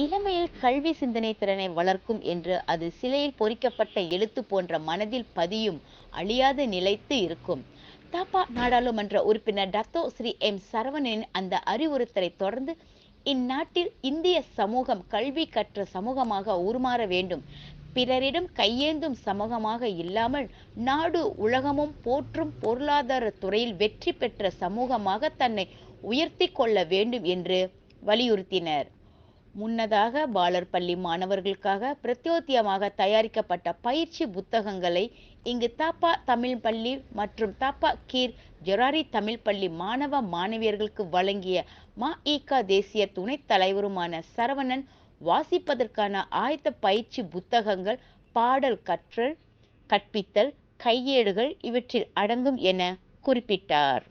இளமையில் கல்வி சிந்தனை திறனை வளர்க்கும் என்று அது சிலையில் பொறிக்கப்பட்ட எழுத்து போன்ற மனதில் பதியும் அழியாது நிலைத்து இருக்கும். தாப்பா நாடாளுமன்ற உறுப்பினர் டத்தோ ஸ்ரீ எம் சரவணனின் அந்த அறிவுறுத்தலை தொடர்ந்து இந்நாட்டில் இந்திய சமூகம் கல்வி கற்ற சமூகமாக உருமாற வேண்டும். பிறரிடம் கையேந்தும் சமூகமாக இல்லாமல் நாடு உலகமும் போற்றும் பொருளாதார துறையில் வெற்றி பெற்ற சமூகமாக தன்னை உயர்த்தி கொள்ள வேண்டும் என்று வலியுறுத்தினர். முன்னதாக பாலர் பள்ளி மாணவர்களுக்காக பிரத்யோத்தியமாக தயாரிக்கப்பட்ட பயிற்சி புத்தகங்களை இங்கு தாப்பா தமிழ் பள்ளி மற்றும் தாப்பா கீர் ஜொராரி தமிழ் பள்ளி மாணவ மாணவியர்களுக்கு வழங்கிய மா ஈகா தேசிய துணைத் தலைவருமான சரவணன் வாசிப்பதற்கான ஆயத்த பயிற்சி புத்தகங்கள் பாடல் கற்றல் கற்பித்தல் கையேடுகள் இவற்றில் அடங்கும் என குறிப்பிட்டார்.